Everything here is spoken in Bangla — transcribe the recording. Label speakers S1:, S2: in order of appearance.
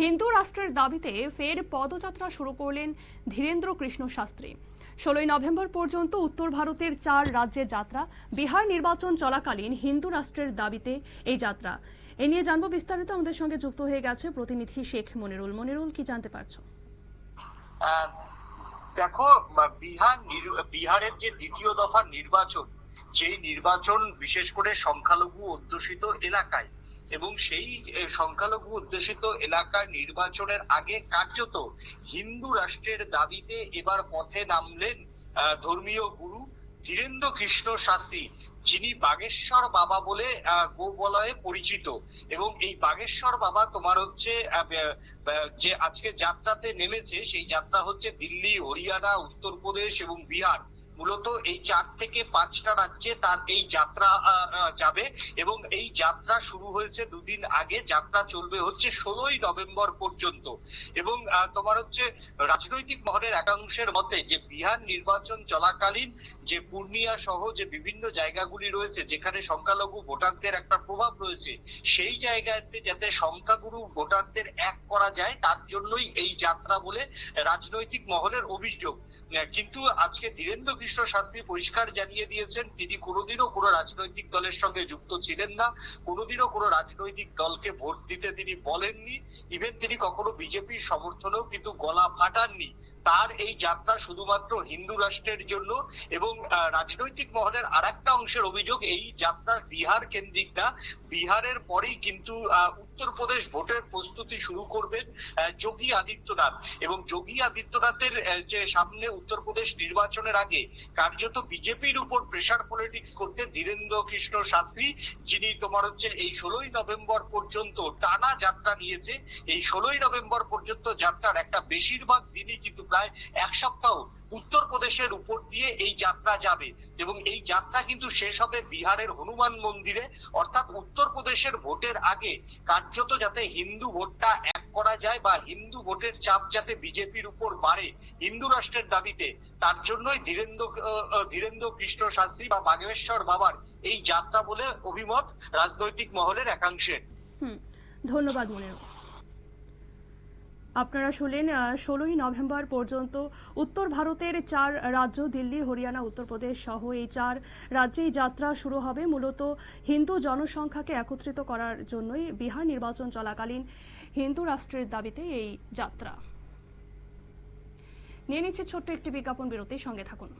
S1: হিন্দু রাষ্ট্রের দাবিতে ফের পদযাত্রা শুরু করলেন ধীরেন্দ্র কৃষ্ণ শাস্ত্রী। ষোলোই নভেম্বর পর্যন্ত উত্তর ভারতের চার রাজ্যের যাত্রা, বিহার নির্বাচন চলাকালীন হিন্দু রাষ্ট্রের দাবিতে এই যাত্রা। এ নিয়ে জানব বিস্তারিত, আমাদের সঙ্গে যুক্ত হয়ে গেছে প্রতিনিধি শেখ মনিরুল। মনিরুল, কি জানতে পারছ?
S2: দেখো বিহার বিহারের যে দ্বিতীয় দফার নির্বাচন সেই নির্বাচন বিশেষ করে সংখ্যালঘু অধ্যুষিত এলাকায় এবং সেই সংখ্যালঘু অধ্যুষিত এলাকার নির্বাচনের আগে কার্যত হিন্দু রাষ্ট্রের দাবিতে এবার পথে নামলেন ধর্মীয় গুরু ধীরেন্দ্র কৃষ্ণ শাস্ত্রী, যিনি বাগেশ্বর বাবা বলে গোবলয়ে পরিচিত। এবং এই বাগেশ্বর বাবা তোমার হচ্ছে যে আজকে যাত্রাতে নেমেছে, সেই যাত্রা হচ্ছে দিল্লি, হরিয়ানা, উত্তরপ্রদেশ এবং বিহার। মূলত এই চার থেকে পাঁচটা রাজ্যে তার এই যাত্রা যাবে এবং এই যাত্রা শুরু হয়েছে দুদিন আগে। যাত্রা চলবে হচ্ছে ষোলোই নভেম্বর পর্যন্ত। এবং তোমার হচ্ছে রাজনৈতিক মহলের একাংশের মতে যে বিহার নির্বাচন চলাকালীন যে পূর্ণিয়া সহ যে বিভিন্ন জায়গাগুলি রয়েছে, যেখানে সংখ্যালঘু ভোটারদের একটা প্রভাব রয়েছে, সেই জায়গাতে যাতে সংখ্যাগুরু ভোটারদের এক করা যায়, তার জন্যই এই যাত্রা বলে রাজনৈতিক মহলের অভিযোগ। কিন্তু আজকে ধীরেন্দ্র কৃষ্ণ শাস্ত্রী পরিষ্কার জানিয়ে দিয়েছেন। তিনি কোনোদিনও কোনো রাজনৈতিক দলের সঙ্গে যুক্ত ছিলেন না। কোনোদিনও কোনো রাজনৈতিক দলকে ভোট দিতে তিনি বলেননি। ইভেন তিনি কখনো বিজেপির সমর্থনেও কিন্তু গলা ফাটাননি। তার এই যাত্রা শুধুমাত্র হিন্দু রাষ্ট্রের জন্য এবং রাজনৈতিক মহলের আর একটা অংশের অভিযোগ, এই যাত্রা বিহার কেন্দ্রিক না। বিহারের পরেই কিন্তু উত্তরপ্রদেশ ভোটের প্রস্তুতি শুরু করবেন যোগী আদিত্যনাথ। এবং যোগী আদিত্যনাথের যে সামনে উত্তরপ্রদেশ নির্বাচনের আগে কার্যত বিজেপির উপর প্রেসার পলিটিক্স করতে ধীরেন্দ্র কৃষ্ণ শাস্ত্রী, যিনি তোমার হচ্ছে এই ষোলোই নভেম্বর পর্যন্ত টানা যাত্রা নিয়েছে, এই ষোলোই নভেম্বর পর্যন্ত যাত্রার একটা বেশিরভাগ দিনই কিন্তু প্রায় এক সপ্তাহ উত্তরপ্রদেশের উপর দিয়ে এই যাত্রা যাবে। এবং এই যাত্রা কিন্তু শেষ হবে বিহারের হনুমান মন্দিরে, অর্থাৎ উত্তরপ্রদেশের ভোটের আগে কার্যত যাতে হিন্দু ভোটটা এক করা যায় বা হিন্দু ভোটের চাপ যাতে বিজেপির উপর বাড়ে হিন্দু রাষ্ট্রের দাবিতে, তার জন্যই ধীরেন্দ্র ধীরেন্দ্র কৃষ্ণ শাস্ত্রী বা বাগেশ্বর বাবার এই যাত্রা বলে অভিমত রাজনৈতিক মহলের একাংশের।
S1: ধন্যবাদ মনিরুল আপনারা শুনলেন ষোলোই নভেম্বর পর্যন্ত উত্তর ভারতের চার রাজ্য, দিল্লি, হরিয়ানা, উত্তরপ্রদেশ সহ এই চার রাজ্যেই যাত্রা শুরু হবে। মূলত হিন্দু জনসংখ্যাকে একত্রিত করার জন্যই বিহার নির্বাচন চলাকালীন হিন্দু রাষ্ট্রের দাবিতে এই যাত্রা। নিয়ে নিচ্ছে ছোট্ট একটি বিজ্ঞাপন বিরতির সঙ্গে থাকুন।